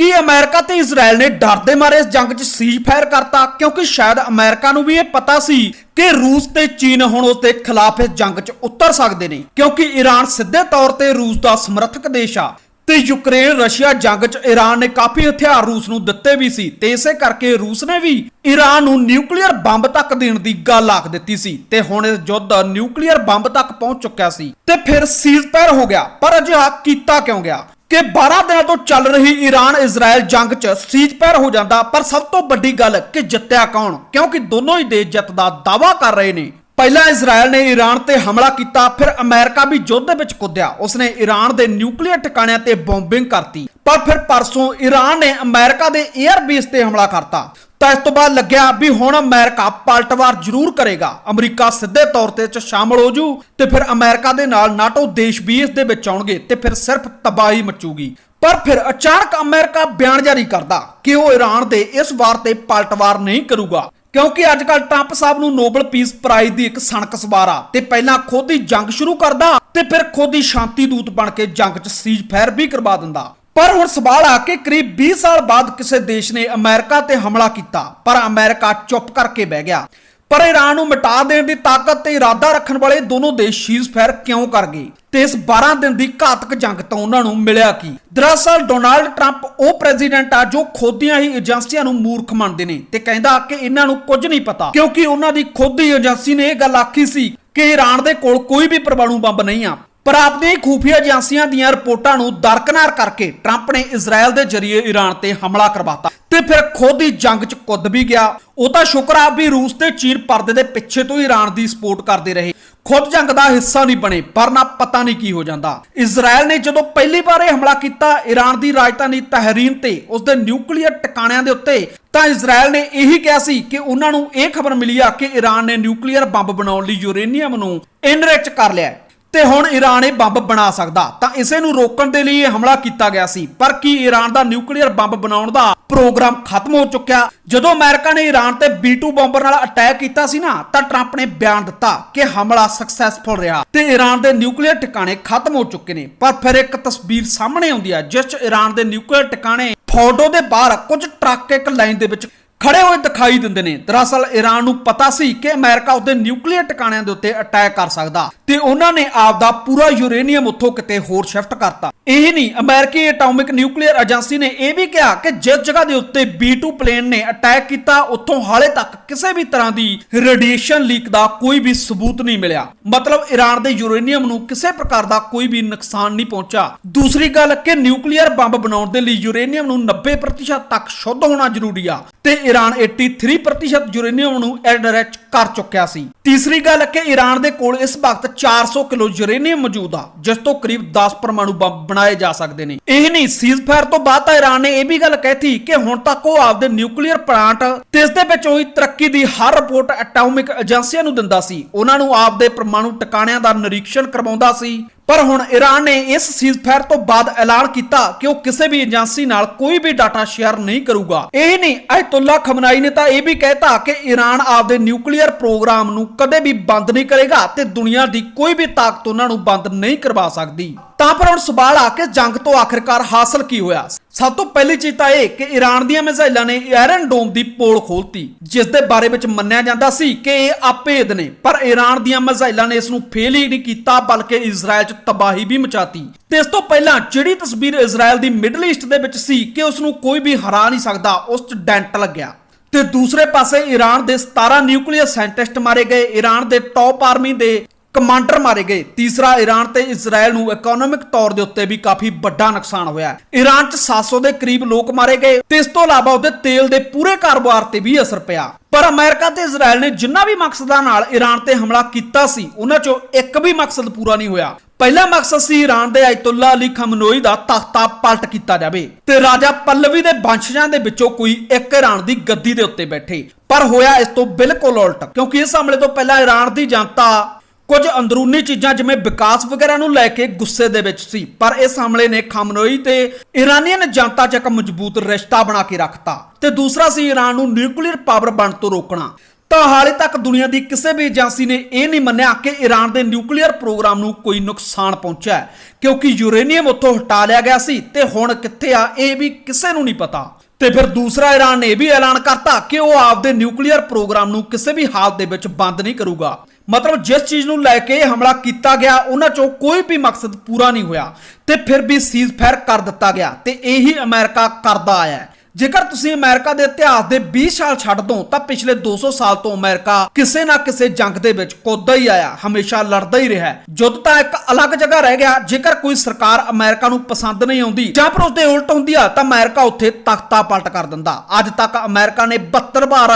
ਕਿ ਅਮਰੀਕਾ ਤੇ ਇਜ਼ਰਾਈਲ ਨੇ ਡਰਦੇ ਮਾਰੇ ਇਸ ਜੰਗ 'ਚ ਸੀਜ਼ ਕਰਤਾ? ਕਿਉਂਕਿ ਸ਼ਾਇਦ ਅਮਰੀਕਾ ਨੂੰ ਵੀ ਇਹ ਪਤਾ ਸੀ ਕਿ ਰੂਸ ਤੇ ਚੀਨ ਹੁਣ ਉਸ ਦੇ ਖਿਲਾਫ ਇਸ ਜੰਗ 'ਚ ਉਤਰ ਸਕਦੇ ਨੇ। ਕਿਉਂਕਿ ਈਰਾਨ ਸਿੱਧੇ ਤੌਰ ਤੇ ਰੂਸ ਦਾ ਸਮਰਥਕ ਦੇਸ਼ ਆ ਤੇ ਯੂਕਰੇਨ, ਰਸ਼ੀਆ ਜੰਗ 'ਚ ਈਰਾਨ ਨੇ ਕਾਫੀ ਹਥਿਆਰ ਰੂਸ ਨੂੰ ਦਿੱਤੇ ਵੀ ਸੀ ਤੇ ਇਸੇ ਕਰਕੇ ਰੂਸ ਨੇ ਵੀ ਈਰਾਨ ਨੂੰ ਨਿਊਕਲੀਅਰ ਬੰਬ ਤੱਕ ਦੇਣ ਦੀ ਗੱਲ ਆਖ ਦਿੱਤੀ ਸੀ ਤੇ ਹੁਣ ਇਹ ਯੁੱਧ ਨਿਊਕਲੀਅਰ ਬੰਬ ਤੱਕ ਪਹੁੰਚ ਚੁੱਕਿਆ ਸੀ ਤੇ ਫਿਰ ਸੀਜ਼ ਫਾਇਰ ਹੋ ਗਿਆ। ਪਰ ਅਜਿਹਾ ਕੀਤਾ ਕਿਉਂ ਗਿਆ? ਕਿ 12 ਦਿਨਾਂ ਤੋਂ ਚੱਲ ਰਹੀ ਈਰਾਨ ਇਜ਼ਰਾਈਲ ਜੰਗ 'ਚ ਸੀਜ਼ ਫਾਇਰ ਹੋ ਜਾਂਦਾ, ਪਰ ਸਭ ਤੋਂ ਵੱਡੀ ਗੱਲ ਕਿ ਜਿੱਤਿਆ ਕੌਣ? ਕਿਉਂਕਿ ਦੋਨੋਂ ਹੀ ਦੇਸ਼ ਜਿੱਤ ਦਾ ਦਾਅਵਾ ਕਰ ਰਹੇ ਨੇ। ਪਹਿਲਾਂ ਇਜ਼ਰਾਈਲ ਨੇ ਈਰਾਨ ਤੇ ਹਮਲਾ ਕੀਤਾ, ਫਿਰ ਅਮਰੀਕਾ ਵੀ ਯੁੱਧ ਦੇ ਵਿੱਚ ਕੁੱਦਿਆ। ਉਸਨੇ ਈਰਾਨ ਦੇ ਨਿਊਕਲੀਅਰ ਟਿਕਾਣਿਆਂ ਤੇ ਬੰਬਿੰਗ ਕਰਤੀ, ਪਰ ਫਿਰ ਪਰਸੋਂ ਈਰਾਨ ਨੇ ਅਮਰੀਕਾ ਦੇ 에ਅਰਬੇਸ ਤੇ ਹਮਲਾ ਕਰਤਾ। ਤਾਂ ਇਸ ਤੋਂ ਬਾਅਦ ਲੱਗਿਆ ਵੀ ਹੁਣ ਅਮਰੀਕਾ ਪਲਟਵਾਰ ਜ਼ਰੂਰ ਕਰੇਗਾ। ਅਮਰੀਕਾ ਸਿੱਧੇ ਤੌਰ ਤੇ ਇਹ 'ਚ ਸ਼ਾਮਲ ਹੋ ਜੂ ਤੇ ਫਿਰ ਅਮਰੀਕਾ ਦੇ ਨਾਲ ਨਾਟੋ ਦੇਸ਼ ਵੀ ਇਸ ਦੇ ਵਿੱਚ ਆਉਣਗੇ ਤੇ ਫਿਰ ਸਿਰਫ ਤਬਾਹੀ ਮਚੂਗੀ। ਪਰ ਫਿਰ ਅਚਾਨਕ ਅਮਰੀਕਾ ਬਿਆਨ ਜਾਰੀ ਕਰਦਾ ਕਿ ਉਹ ਈਰਾਨ ਦੇ ਇਸ ਵਾਰ ਤੇ ਪਲਟਵਾਰ ਨਹੀਂ ਕਰੂਗਾ, ਕਿਉਂਕਿ ਅੱਜ ਕੱਲ ਟਰੰਪ ਸਾਹਿਬ ਨੂੰ ਨੋਬਲ ਪੀਸ ਪ੍ਰਾਈਜ਼ ਦੀ ਇੱਕ ਸਣਕ ਸਵਾਰ ਆ ਤੇ ਪਹਿਲਾਂ ਖੁਦ ਹੀ ਜੰਗ ਸ਼ੁਰੂ ਕਰਦਾ ਤੇ ਫਿਰ ਖੁਦ ਹੀ ਸ਼ਾਂਤੀ ਦੂਤ ਬਣ ਕੇ ਜੰਗ 'ਚ ਸੀਜ਼ ਫਾਇਰ ਵੀ ਕਰਵਾ ਦਿੰਦਾ। ਪਰ ਹੁਣ ਸਵਾਲ ਆ ਕਿ ਕਰੀਬ 20 ਸਾਲ ਬਾਅਦ ਕਿਸੇ ਦੇਸ਼ ਨੇ ਅਮਰੀਕਾ ਤੇ ਹਮਲਾ ਕੀਤਾ, ਪਰ ਅਮਰੀਕਾ ਚੁੱਪ ਕਰਕੇ ਬਹਿ ਗਿਆ। ਪਰ ਈਰਾਨ ਨੂੰ ਮਿਟਾ ਦੇਣ ਦੀ ਤਾਕਤ ਤੇ ਇਰਾਦਾ ਰੱਖਣ ਵਾਲੇ ਦੋਨੋਂ ਦੇਸ਼ ਸੀਜ਼ ਕਿਉਂ ਕਰ ਗਏ? ਤੇ ਇਸ 12 ਦਿਨ ਦੀ ਘਾਤਕ ਜੰਗ ਤੋਂ ਉਹਨਾਂ ਨੂੰ ਮਿਲਿਆ ਕੀ? ਦਰਅਸਲ, ਡੋਨਾਲਡ ਟਰੰਪ ਉਹ ਪ੍ਰੈਜ਼ੀਡੈਂਟ ਆ ਜੋ ਖੁਦ ਦੀਆਂ ਹੀ ਏਜੰਸੀਆਂ ਨੂੰ ਮੂਰਖ ਮੰਨਦੇ ਨੇ ਤੇ ਕਹਿੰਦਾ ਕਿ ਇਹਨਾਂ ਨੂੰ ਕੁਝ ਨਹੀਂ ਪਤਾ, ਕਿਉਂਕਿ ਉਹਨਾਂ ਦੀ ਖੁਦ ਦੀ ਏਜੰਸੀ ਨੇ ਇਹ ਗੱਲ ਆਖੀ ਸੀ ਕਿ ਈਰਾਨ ਦੇ ਕੋਲ ਕੋਈ ਵੀ ਪਰਮਾਣੂ ਬੰਬ ਨਹੀਂ ਆ। ਪਰ ਆਪਣੀਆਂ ਖੂਫੀਆ ਏਜੰਸੀਆਂ ਦੀਆਂ ਰਿਪੋਰਟਾਂ ਨੂੰ ਦਰਕਨਾਰ ਕਰਕੇ ਟਰੰਪ ਨੇ ਇਜ਼ਰਾਈਲ ਦੇ ਜ਼ਰੀਏ ਈਰਾਨ ਤੇ ਹਮਲਾ ਕਰਵਾਤਾ ਤੇ ਫਿਰ ਖੁਦ ਹੀ ਜੰਗ 'ਚ ਕੁੱਦ ਵੀ ਗਿਆ। ਉਹ ਤਾਂ ਸ਼ੁਕਰ ਆ ਵੀ ਰੂਸ ਤੇ ਚੀਨ ਪਰਦੇ ਦੇ ਪਿੱਛੇ ਤੋਂ ਹੀ ਈਰਾਨ ਦੀ ਸਪੋਰਟ ਕਰਦੇ ਰਹੇ। ਖੁਦ ਜੰਗ ਦਾ ਹਿੱਸਾ ਨਹੀਂ ਬਣੇ, ਪਰ ਨਾ ਪਤਾ ਨਹੀਂ ਕੀ ਹੋ ਜਾਂਦਾ। ਇਜ਼ਰਾਈਲ ਨੇ ਜਦੋਂ ਪਹਿਲੀ ਵਾਰ ਇਹ ਹਮਲਾ ਕੀਤਾ ਈਰਾਨ ਦੀ ਰਾਜਧਾਨੀ ਤਹਿਰੀਨ ਤੇ ਉਸ ਦੇ ਨਿਊਕਲੀਅਰ ਟਿਕਾਣਿਆਂ ਦੇ ਉੱਤੇ, ਤਾਂ ਇਜ਼ਰਾਈਲ ਨੇ ਇਹੀ ਕਿਹਾ ਸੀ ਕਿ ਉਹਨਾਂ ਨੂੰ ਇਹ ਖਬਰ ਮਿਲੀ ਆ ਕਿ ਈਰਾਨ ਨੇ ਨਿਊਕਲੀਅਰ ਬੰਬ ਬਣਾਉਣ ਲਈ ਯੂਰੇਨੀਅਮ ਨੂੰ ਇਨਰਿਚ ਕਰ ਲਿਆ ਤੇ ਹੁਣ ਈਰਾਨ ਇਹ ਬੰਬ ਬਣਾ ਸਕਦਾ। ਤਾਂ ਇਸੇ ਨੂੰ ਰੋਕਣ ਦੇ ਲਈ ਇਹ ਹਮਲਾ ਕੀਤਾ ਗਿਆ ਸੀ। ਪਰ ਕੀ ਈਰਾਨ ਦਾ ਨਿਊਕਲੀਅਰ ਬੰਬ ਬਣਾਉਣ ਦਾ ਪ੍ਰੋਗਰਾਮ ਖਤਮ ਹੋ ਚੁੱਕਿਆ? ਜਦੋਂ ਅਮਰੀਕਾ ਨੇ ਈਰਾਨ ਤੇ B2 ਬੰਬਰ ਨਾਲ ਅਟੈਕ ਕੀਤਾ ਸੀ ਨਾ, ਤਾਂ ਟਰੰਪ ਨੇ ਬਿਆਨ ਦਿੱਤਾ ਕਿ ਹਮਲਾ ਸਕਸੈਸਫੁਲ ਰਿਹਾ। ਤੇ ਈਰਾਨ ਦੇ ਨਿਊਕਲੀਅਰ ਟਿਕਾਣੇ ਖਤਮ ਹੋ ਚੁੱਕੇ ਨੇ। ਪਰ ਫਿਰ ਇੱਕ ਤਸਵੀਰ ਸਾਹਮਣੇ ਆਉਂਦੀ ਹੈ ਜਿਸ 'ਚ ਈਰਾਨ ਦੇ ਨਿਊਕਲੀਅਰ ਟਿਕਾਣੇ ਫੋਟੋ ਦੇ ਬਾਹਰ ਕੁਝ ਟਰੱਕ ਇੱਕ ਲਾਈਨ ਦੇ ਵਿੱਚ ਖੜੇ ਹੋਏ ਦਿਖਾਈ ਦਿੰਦੇ ਨੇ। ਦਰਅਸਲ ਈਰਾਨ ਨੂੰ ਪਤਾ ਸੀ ਕਿ ਅਮਰੀਕਾ ਉਹਦੇ ਨਿਊਕਲੀਅਰ ਟਿਕਾਣਿਆਂ ਦੇ ਉੱਤੇ ਅਟੈਕ ਕਰ ਸਕਦਾ ਤੇ ਉਹਨਾਂ ਨੇ ਆਪਦਾ ਪੂਰਾ ਯੂਰੇਨੀਅਮ ਉੱਥੋਂ ਕਿਤੇ ਹੋਰ ਸ਼ਿਫਟ ਕਰਤਾ। ਇਹ ਨਹੀਂ, ਅਮਰੀਕੀ ਐਟੋਮਿਕ ਨਿਊਕਲੀਅਰ ਏਜੰਸੀ ਨੇ ਇਹ ਵੀ ਕਿਹਾ ਕਿ ਜਿਸ ਜਗ੍ਹਾ ਦੇ ਉੱਤੇ B2 ਪਲੇਨ ਨੇ ਅਟੈਕ ਕੀਤਾ, ਉੱਥੋਂ ਹਾਲੇ ਤੱਕ ਕਿਸੇ ਵੀ ਤਰ੍ਹਾਂ ਦੀ ਰੇਡੀਏਸ਼ਨ ਲੀਕ ਦਾ ਕੋਈ ਵੀ ਸਬੂਤ ਨਹੀਂ ਮਿਲਿਆ। ਮਤਲਬ ਈਰਾਨ ਦੇ ਯੂਰੇਨੀਅਮ ਨੂੰ ਕਿਸੇ ਪ੍ਰਕਾਰ ਦਾ ਕੋਈ ਵੀ ਨੁਕਸਾਨ ਨਹੀਂ ਪਹੁੰਚਾ ਦੂਸਰੀ ਗੱਲ ਕਿ ਨਿਊਕਲੀਅਰ ਬੰਬ ਬਣਾਉਣ ਦੇ ਲਈ ਯੂਰੇਨੀਅਮ ਨੂੰ 90% ਤੱਕ ਸ਼ੁੱਧ ਹੋਣਾ ਜ਼ਰੂਰੀ ਆ ਤੇ ਈਰਾਨ 83% ਯੂਰੇਨੀਅਮ ਨੂੰ ਐਡਰੈਚ ਕਰ ਚੁੱਕਿਆ ਸੀ। ਤੀਸਰੀ ਗੱਲ ਕਿ ਈਰਾਨ ਦੇ ਕੋਲ ਇਸ ਵਕਤ 400 ਕਿਲੋ ਯੂਰੇਨੀਅਮ ਮੌਜੂਦ ਆ, ਜਿਸ ਤੋਂ ਕਰੀਬ 10 ਪਰਮਾਣੂ ਬੰਬ ਬਣਾਏ ਜਾ ਸਕਦੇ ਨੇ। ਇਹ ਨਹੀਂ ਸੀਜ਼ਫਾਇਰ ਤੋਂ ਬਾਅਦ ਤਾਂ ਈਰਾਨ ਨੇ ਇਹ ਵੀ ਗੱਲ ਕਹਿਤੀ ਕਿ ਹੁਣ ਤੱਕ ਉਹ ਆਪਦੇ ਨਿਊਕਲੀਅਰ ਪਲਾਂਟ ਤੇ ਇਸ ਦੇ ਵਿੱਚ ਹੋਈ ਤਰੱਕੀ ਦੀ ਹਰ ਰਿਪੋਰਟ ਐਟੋਮਿਕ ਏਜੰਸੀਆਂ ਨੂੰ ਦਿੰਦਾ ਸੀ। ਉਹਨਾਂ ਨੂੰ ਆਪਦੇ ਪਰਮਾਣੂ ਟਿਕਾਣਿਆਂ ਦਾ ਨਿਰੀਖਣ ਕਰਵਾਉਂਦਾ ਸੀ। ਪਰ ਹੁਣ ਈਰਾਨ ਨੇ ਇਸ ਸੀਜ਼ਫਾਇਰ ਤੋਂ ਬਾਅਦ ਐਲਾਨ ਕੀਤਾ ਕਿ ਉਹ ਕਿਸੇ ਵੀ ਏਜੰਸੀ ਨਾਲ ਕੋਈ ਵੀ ਡਾਟਾ ਸ਼ੇਅਰ ਨਹੀਂ ਕਰੂਗਾ। ਇਹ ਨਹੀਂ ਅਯਤੁੱਲਾ ਖਮਨਾਈ ਨੇ ਤਾਂ ਇਹ ਵੀ ਕਹਿਤਾ ਕਿ ਈਰਾਨ ਆਪਦੇ ਨਿਊਕਲੀਅਰ ਪ੍ਰੋਗਰਾਮ ਨੂੰ ਕਦੇ ਵੀ ਬੰਦ ਨਹੀਂ ਕਰੇਗਾ ਤੇ ਦੁਨੀਆ ਦੀ ਕੋਈ ਵੀ ਤਾਕਤ ਉਹਨਾਂ ਨੂੰ ਬੰਦ ਨਹੀਂ ਕਰਵਾ ਸਕਦੀ। ਤਾਂ ਪਰ ਹੁਣ ਸਵਾਲ ਆ ਕਿ ਜੰਗ ਤੋਂ ਆਖਿਰਕਾਰ ਹਾਸਲ ਕੀ ਹੋਇਆ? ਸਭ ਤੋਂ ਪਹਿਲੀ ਚੀਜ਼ ਤਾਂ ਇਹ ਕਿ ਈਰਾਨ ਦੀਆਂ ਮਿਜ਼ਾਈਲਾਂ ਨੇ ਆਇਰਨ ਡੋਮ ਦੀ ਪੋਲ ਖੋਲਤੀ, ਜਿਸ ਦੇ ਬਾਰੇ ਵਿੱਚ ਮੰਨਿਆ ਜਾਂਦਾ ਸੀ ਕਿ ਇਹ ਆਪੇਦ ਨੇ, ਪਰ ਈਰਾਨ ਦੀਆਂ ਮਿਜ਼ਾਈਲਾਂ ਨੇ ਇਸ ਨੂੰ ਫੇਲ ਹੀ ਨਹੀਂ ਕੀਤਾ, ਬਲਕਿ ਇਜ਼ਰਾਈਲ 'ਚ ਤਬਾਹੀ ਵੀ ਮਚਾਤੀ। ਤੇ ਇਸ ਤੋਂ ਪਹਿਲਾਂ ਜਿਹੜੀ ਤਸਵੀਰ ਇਜ਼ਰਾਈਲ ਦੀ ਮਿਡਲ ਈਸਟ ਦੇ ਵਿੱਚ ਸੀ ਕਿ ਉਸ ਨੂੰ ਕੋਈ ਵੀ ਹਰਾ ਨਹੀਂ ਸਕਦਾ, ਉਸ 'ਚ ਡੈਂਟ ਲੱਗਿਆ। ਤੇ ਦੂਸਰੇ ਪਾਸੇ ਈਰਾਨ ਦੇ 17 ਨਿਊਕਲੀਅਰ ਸਾਇੰਟਿਸਟ ਮਾਰੇ ਗਏ, ਈਰਾਨ ਦੇ ਟੌਪ ਆਰਮੀ ਦੇ ਕਮਾਂਡਰ ਮਾਰੇ ਗਏ। ਤੀਸਰਾ, ਈਰਾਨ ਤੇ ਇਜ਼ਰਾਈਲ ਨੂੰ ਇਕਨੋਮਿਕ ਤੌਰ ਦੇ ਉੱਤੇ ਵੀ ਕਾਫੀ ਵੱਡਾ ਨੁਕਸਾਨ ਹੋਇਆ ਈਰਾਨ 'ਚ 700 ਦੇ ਕਰੀਬ ਲੋਕ ਮਾਰੇ ਗਏ। ਤੇ ਇਸ ਤੋਂ ਇਲਾਵਾ ਉਹਦੇ ਤੇਲ ਦੇ ਪੂਰੇ ਕਾਰੋਬਾਰ ਤੇ ਵੀ ਅਸਰ ਪਿਆ। ਪਰ ਅਮਰੀਕਾ ਤੇ ਇਜ਼ਰਾਈਲ ਨੇ ਜਿੰਨਾ ਵੀ ਮਕਸਦਾਂ ਨਾਲ ਈਰਾਨ ਤੇ ਹਮਲਾ ਕੀਤਾ ਸੀ, ਉਹਨਾਂ 'ਚੋਂ ਇੱਕ ਵੀ ਮਕਸਦ ਪੂਰਾ ਨਹੀਂ ਹੋਇਆ। ਪਹਿਲਾ ਮਕਸਦ ਸੀ ਈਰਾਨ ਦੇ ਅਯਤੁੱਲਾ ਅਲੀ ਖਮਨੋਈ ਦਾ ਤਖਤਾ ਪਲਟ ਕੀਤਾ ਜਾਵੇ। ਤੇ ਰਾਜਾ ਪੱਲਵੀ ਦੇ ਵੰਸ਼ਜਾਂ ਦੇ ਵਿੱਚੋਂ ਕੋਈ ਇੱਕ ਈਰਾਨ ਦੀ ਗੱਦੀ ਦੇ ਉੱਤੇ ਬੈਠੇ। ਪਰ ਹੋਇਆ ਇਸ ਤੋਂ ਬਿਲਕੁਲ ਉਲਟ, ਕਿਉਂਕਿ ਇਸ ਹਮਲੇ ਤੋਂ ਪਹਿਲਾਂ ਈਰਾਨ ਦੀ ਜਨਤਾ ਕੁਝ ਅੰਦਰੂਨੀ ਚੀਜ਼ਾਂ ਜਿਵੇਂ ਵਿਕਾਸ ਵਗੈਰਾ ਨੂੰ ਲੈ ਕੇ ਗੁੱਸੇ ਦੇ ਵਿੱਚ ਸੀ, ਪਰ ਇਸ ਹਮਲੇ ਨੇ ਖਮਨੋਈ ਤੇ ਇਰਾਨੀਅਨ ਜਨਤਾ 'ਚ ਇੱਕ ਮਜ਼ਬੂਤ ਰਿਸ਼ਤਾ ਬਣਾ ਕੇ ਰੱਖਤਾ ਤੇ ਦੂਸਰਾ ਸੀ ਈਰਾਨ ਨੂੰ ਨਿਊਕਲੀਅਰ ਪਾਵਰ ਬਣ ਤੋਂ ਰੋਕਣਾ। ਤਾਂ ਹਾਲੇ ਤੱਕ ਦੁਨੀਆ ਦੀ ਕਿਸੇ ਵੀ ਏਜੰਸੀ ਨੇ ਇਹ ਨਹੀਂ ਮੰਨਿਆ ਕਿ ਈਰਾਨ ਦੇ ਨਿਊਕਲੀਅਰ ਪ੍ਰੋਗਰਾਮ ਨੂੰ ਕੋਈ ਨੁਕਸਾਨ ਪਹੁੰਚਿਆ ਕਿਉਂਕਿ ਯੂਰੇਨੀਅਮ ਉੱਥੋਂ ਹਟਾ ਲਿਆ ਗਿਆ ਸੀ ਤੇ ਹੁਣ ਕਿੱਥੇ ਆ ਇਹ ਵੀ ਕਿਸੇ ਨੂੰ ਨਹੀਂ ਪਤਾ। ਤੇ ਫਿਰ ਦੂਸਰਾ ਈਰਾਨ ਨੇ ਇਹ ਵੀ ਐਲਾਨ ਕਰਤਾ ਕਿ ਉਹ ਆਪਦੇ ਨਿਊਕਲੀਅਰ ਪ੍ਰੋਗਰਾਮ ਨੂੰ ਕਿਸੇ ਵੀ ਹਾਲਤ ਦੇ ਵਿੱਚ ਬੰਦ ਨਹੀਂ ਕਰੂਗਾ। ਮਤਲਬ ਜਿਸ ਚੀਜ਼ ਨੂੰ ਲੈ ਕੇ ਹਮਲਾ ਕੀਤਾ ਗਿਆ, ਉਹਨਾਂ ਚੋਂ ਕੋਈ ਵੀ ਮਕਸਦ ਪੂਰਾ ਨਹੀਂ ਹੋਇਆ ਤੇ ਫਿਰ ਵੀ ਸੀਜ਼ ਕਰ ਦਿੱਤਾ ਗਿਆ ਤੇ ਇਹੀ ਅਮਰੀਕਾ ਕਰਦਾ ਆਇਆ ਜੇਕਰ ਤੁਸੀਂ ਅਮਰੀਕਾ ਦੇ ਇਤਿਹਾਸ ਦੇ 20 ਸਾਲ ਛੱਡ ਦੋ, ਤਾਂ ਪਿਛਲੇ 200 ਸਾਲ ਤੋਂ ਅਮਰੀਕਾ ਕਿਸੇ ਨਾ ਕਿਸੇ ਜੰਗ ਦੇ ਵਿੱਚ ਕੁੱਦਦਾ ਹੀ ਆਇਆ, ਹਮੇਸ਼ਾ ਲੜਦਾ ਹੀ ਰਿਹਾ। ਜੁੱਧ ਤਾਂ ਇੱਕ ਅਲੱਗ ਜਗ੍ਹਾ ਰਹਿ ਗਿਆ, ਜੇਕਰ ਕੋਈ ਸਰਕਾਰ ਅਮਰੀਕਾ ਨੂੰ ਪਸੰਦ ਨਹੀਂ ਆਉਂਦੀ ਜਾਂ ਫਿਰ ਉਸਦੇ ਉਲਟ ਹੁੰਦੀ ਆ, ਤਾਂ ਅਮਰੀਕਾ ਉੱਥੇ ਤਖਤਾ ਪਲਟ ਕਰ ਦਿੰਦਾ। ਅੱਜ ਤੱਕ ਅਮਰੀਕਾ ਨੇ 72 ਵਾਰ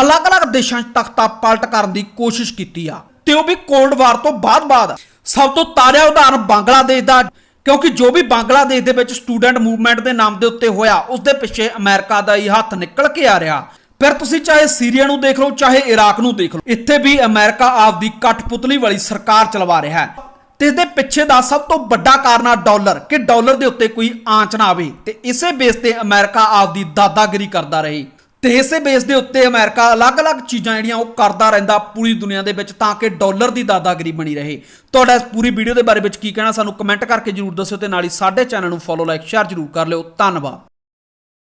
ਅਲੱਗ-ਅਲੱਗ ਦੇਸ਼ਾਂ 'ਚ ਤਖਤਾ ਪਲਟ ਕਰਨ ਦੀ ਕੋਸ਼ਿਸ਼ ਕੀਤੀ ਆ। ਤੇ ਉਹ ਵੀ ਕੋਲਡ ਵਾਰ ਤੋਂ ਬਾਅਦ-ਬਾਅਦ। ਸਭ ਤੋਂ ਤਾਜ਼ਾ ਉਦਾਹਰਨ ਬੰਗਲਾਦੇਸ਼ ਦਾ ਕਿਉਂਕਿ ਜੋ ਵੀ ਬੰਗਲਾਦੇਸ਼ ਦੇ ਵਿੱਚ ਸਟੂਡੈਂਟ ਮੂਵਮੈਂਟ ਦੇ ਨਾਮ ਦੇ ਉੱਤੇ ਹੋਇਆ ਉਸ ਦੇ ਪਿੱਛੇ ਅਮਰੀਕਾ ਦਾ ਹੀ ਹੱਥ ਨਿਕਲ ਕੇ ਆ ਰਿਹਾ। ਫਿਰ ਤੁਸੀਂ ਚਾਹੇ ਸੀਰੀਆ ਨੂੰ ਦੇਖ ਲਓ, ਚਾਹੇ ਇਰਾਕ ਨੂੰ ਦੇਖ ਲਓ, ਇੱਥੇ ਵੀ ਅਮਰੀਕਾ ਆਪਦੀ ਕਠਪੁਤਲੀ ਵਾਲੀ ਸਰਕਾਰ ਚਲਵਾ ਰਿਹਾ ਹੈ। ਤੇ ਇਸ ਦੇ ਪਿੱਛੇ ਦਾ ਸਭ ਤੋਂ ਵੱਡਾ ਕਾਰਨ ਆ ਡਾਲਰ, ਕਿ ਡਾਲਰ ਦੇ ਉੱਤੇ ਕੋਈ ਆਂਚ ਨਾ ਆਵੇ ਤੇ ਇਸੇ ਬੇਸ ਤੇ ਅਮਰੀਕਾ ਆਪਦੀ ਦਾਦਾਗਿਰੀ ਕਰਦਾ ਰਹੇ। ਤੇ ਇਸੇ ਬੇਸ ਦੇ ਉੱਤੇ ਅਮਰੀਕਾ ਅਲੱਗ-ਅਲੱਗ ਚੀਜ਼ਾਂ ਜਿਹੜੀਆਂ ਉਹ ਕਰਦਾ ਰਹਿੰਦਾ ਪੂਰੀ ਦੁਨੀਆ ਦੇ ਵਿੱਚ ਤਾਂ ਕਿ ਡਾਲਰ ਦੀ ਦਾਦਾਗਿਰੀ ਬਣੀ ਰਹੇ। ਤੁਹਾਡਾ ਇਸ ਪੂਰੀ ਵੀਡੀਓ ਦੇ ਬਾਰੇ ਵਿੱਚ ਕੀ ਕਹਿਣਾ ਸਾਨੂੰ ਕਮੈਂਟ ਕਰਕੇ ਜਰੂਰ ਦੱਸਿਓ ਤੇ ਨਾਲ ਹੀ ਸਾਡੇ ਚੈਨਲ ਨੂੰ ਫੋਲੋ ਲਾਈਕ ਸ਼ੇਅਰ ਜਰੂਰ ਕਰ ਲਿਓ। ਧੰਨਵਾਦ।